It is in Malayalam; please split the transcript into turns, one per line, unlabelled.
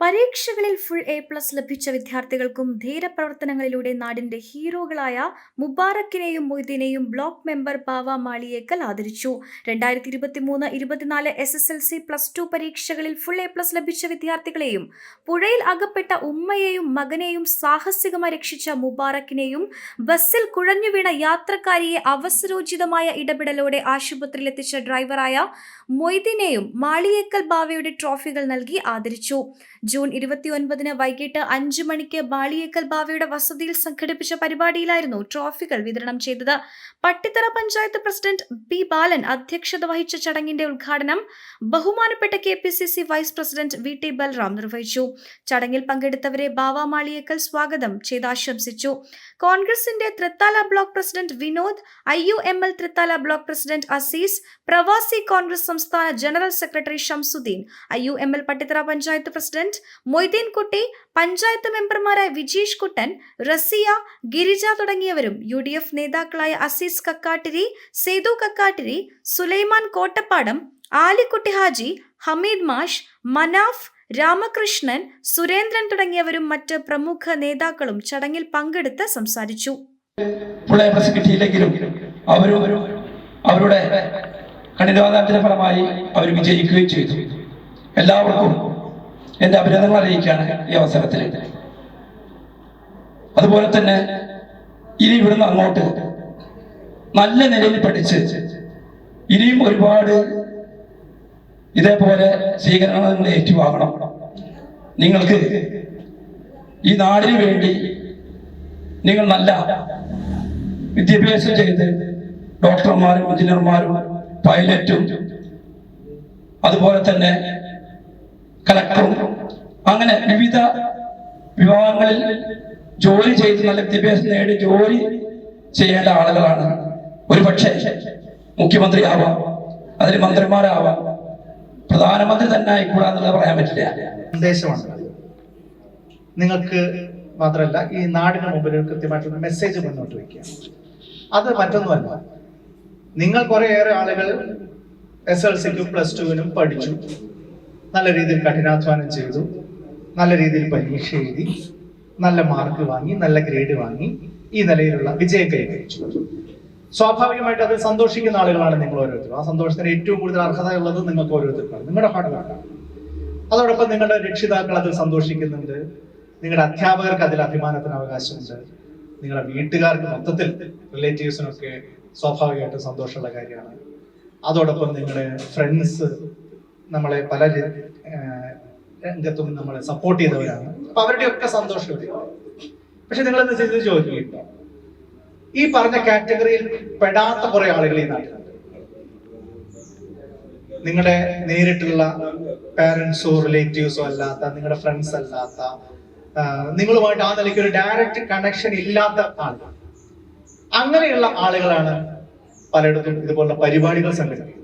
പരീക്ഷകളിൽ ഫുൾ എ പ്ലസ് ലഭിച്ച വിദ്യാർത്ഥികൾക്കും ധീരപ്രവർത്തനങ്ങളിലൂടെ നാടിന്റെ ഹീറോകളായ മുബാറക്കിനെയും മൊയ്തീനെയും ബ്ലോക്ക് മെമ്പർ ബാവ മാളിയേക്കൽ ആദരിച്ചു. രണ്ടായിരത്തി ഇരുപത്തി മൂന്ന് ഇരുപത്തിനാല് S S L C plus two പരീക്ഷകളിൽ ഫുൾ എ പ്ലസ് ലഭിച്ച വിദ്യാർത്ഥികളെയും പുഴയിൽ അകപ്പെട്ട ഉമ്മയെയും മകനെയും സാഹസികമായി രക്ഷിച്ച മുബാറക്കിനെയും ബസ്സിൽ കുഴഞ്ഞു വീണ യാത്രക്കാരിയെ അവസരോചിതമായ ഇടപെടലോടെ ആശുപത്രിയിലെത്തിച്ച ഡ്രൈവറായ മൊയ്തീനെയും മാളിയേക്കൽ ബാവയുടെ ട്രോഫികൾ നൽകി ആദരിച്ചു. ജൂൺ ഇരുപത്തിയൊൻപതിന് വൈകിട്ട് അഞ്ചു മണിക്ക് ബാളിയേക്കൽ ബാവയുടെ വസതിയിൽ സംഘടിപ്പിച്ച പരിപാടിയിലായിരുന്നു ട്രോഫികൾ വിതരണം ചെയ്തത്. പട്ടിത്തറ പഞ്ചായത്ത് പ്രസിഡന്റ് ബി ബാലൻ അധ്യക്ഷത വഹിച്ച ചടങ്ങിന്റെ ഉദ്ഘാടനം ബഹുമാനപ്പെട്ട K P C C vice president V T Balram നിർവഹിച്ചു. ചടങ്ങിൽ പങ്കെടുത്തവരെ ബാവ മാളിയേക്കൽ സ്വാഗതം ചെയ്താശംസിച്ചു കോൺഗ്രസിന്റെ Thrithala block president Vinod I U M L Thrithala block president Azeez പ്രവാസി കോൺഗ്രസ് സംസ്ഥാന general secretary Shamsuddin I U M L Pattithara panchayat president Moideen Kutty panchayat മെമ്പർമാരായ വിജീഷ് കുട്ടൻ റസിയ ഗിരിജ തുടങ്ങിയവരും യു ഡി എഫ് നേതാക്കളായ അസീസ് കക്കാട്ടിരി സേതു കക്കാട്ടിരി സുലൈമാൻ കോട്ടപ്പാടം ആലിക്കുട്ടി ഹാജി ഹമീദ് മാഷ് മനാഫ് രാമകൃഷ്ണൻ സുരേന്ദ്രൻ തുടങ്ങിയവരും മറ്റ് പ്രമുഖ നേതാക്കളും ചടങ്ങിൽ പങ്കെടുത്ത് സംസാരിച്ചു.
അവരുടെ കഠിനാധാനത്തിന്റെ ഫലമായി അവർ വിജയിക്കുകയും ചെയ്തു. എല്ലാവർക്കും എന്റെ അഭിനന്ദനങ്ങൾ അറിയിക്കുകയാണ് ഈ അവസരത്തിൽ. അതുപോലെ തന്നെ ഇനി ഇവിടുന്ന് അങ്ങോട്ട് നല്ല നിലയിൽ പഠിച്ച് ഇനിയും ഒരുപാട് ഇതേപോലെ സ്വീകരണങ്ങൾ ഏറ്റുവാങ്ങണം. നിങ്ങൾക്ക് ഈ നാടിന് വേണ്ടി നിങ്ങൾ നല്ല വിദ്യാഭ്യാസം ചെയ്ത് ഡോക്ടർമാരും എഞ്ചിനീയർമാരും പൈലറ്റും അതുപോലെ തന്നെ കളക്ടറും അങ്ങനെ വിവിധ വിഭാഗങ്ങളിൽ ജോലി ചെയ്ത് നല്ല വിദ്യാഭ്യാസം നേടി ജോലി ചെയ്യേണ്ട ആളുകളാണ്. ഒരുപക്ഷെ മുഖ്യമന്ത്രിയാവാം അതിൽ മന്ത്രിമാരാവാം. പ്രധാനമന്ത്രി തന്നെ ആയിക്കൂടാന്നുള്ളത് പറയാൻ പറ്റില്ല.
സന്ദേശമാണ് നിങ്ങൾക്ക് മാത്രമല്ല ഈ നാടിന് മുമ്പിൽ ഒരു കൃത്യമായിട്ടുള്ള മെസ്സേജ് മുന്നോട്ട് വയ്ക്കുക. അത് മറ്റൊന്നുമല്ല നിങ്ങൾ കുറേയേറെ ആളുകൾ എസ് എൽ സിക്കും പ്ലസ് ടുവിനും പഠിച്ചു. നല്ല രീതിയിൽ കഠിനാധ്വാനം ചെയ്തു. നല്ല രീതിയിൽ പരീക്ഷ എഴുതി. നല്ല മാർക്ക് വാങ്ങി നല്ല ഗ്രേഡ് വാങ്ങി. ഈ നിലയിലുള്ള വിജയം കൈവരിച്ചു. സ്വാഭാവികമായിട്ട് അതിൽ സന്തോഷിക്കുന്ന ആളുകളാണ് നിങ്ങൾ ഓരോരുത്തരും ആ സന്തോഷത്തിന് ഏറ്റവും കൂടുതൽ അർഹതയുള്ളത് നിങ്ങൾക്ക് ഓരോരുത്തർക്കാണ്. നിങ്ങളുടെ ഹാർഡ് അതോടൊപ്പം നിങ്ങളുടെ രക്ഷിതാക്കൾ അതിൽ സന്തോഷിക്കുന്നുണ്ട്. നിങ്ങളുടെ അധ്യാപകർക്ക് അതിൽ അഭിമാനത്തിന് അവകാശമുണ്ട്. നിങ്ങളുടെ വീട്ടുകാർക്ക് മൊത്തത്തിൽ റിലേറ്റീവ്സിനൊക്കെ സ്വാഭാവികമായിട്ടും സന്തോഷമുള്ള കാര്യമാണ്. അതോടൊപ്പം നിങ്ങളുടെ ഫ്രണ്ട്സ് നമ്മളെ പല രംഗത്തും നമ്മളെ സപ്പോർട്ട് ചെയ്തവരാണ്. അപ്പൊ അവരുടെയൊക്കെ സന്തോഷം. പക്ഷെ നിങ്ങൾ ചെയ്ത് ചോദിക്കുക ഈ പറഞ്ഞ കാറ്റഗറിയിൽ പെടാത്ത കുറെ ആളുകൾ ഈ നാട്ടിലുണ്ട്. നിങ്ങളുടെ നേരിട്ടുള്ള പാരൻസോ റിലേറ്റീവ്സോ അല്ലാത്ത നിങ്ങളുടെ ഫ്രണ്ട്സ് അല്ലാത്ത നിങ്ങളുമായിട്ട് ആ നിലയ്ക്ക് ഒരു ഡയറക്റ്റ് കണക്ഷൻ ഇല്ലാത്ത ആളുകൾ. അങ്ങനെയുള്ള ആളുകളാണ് പലയിടത്തും ഇതുപോലുള്ള പരിപാടികൾ സംഘടിപ്പിക്കുന്നത്.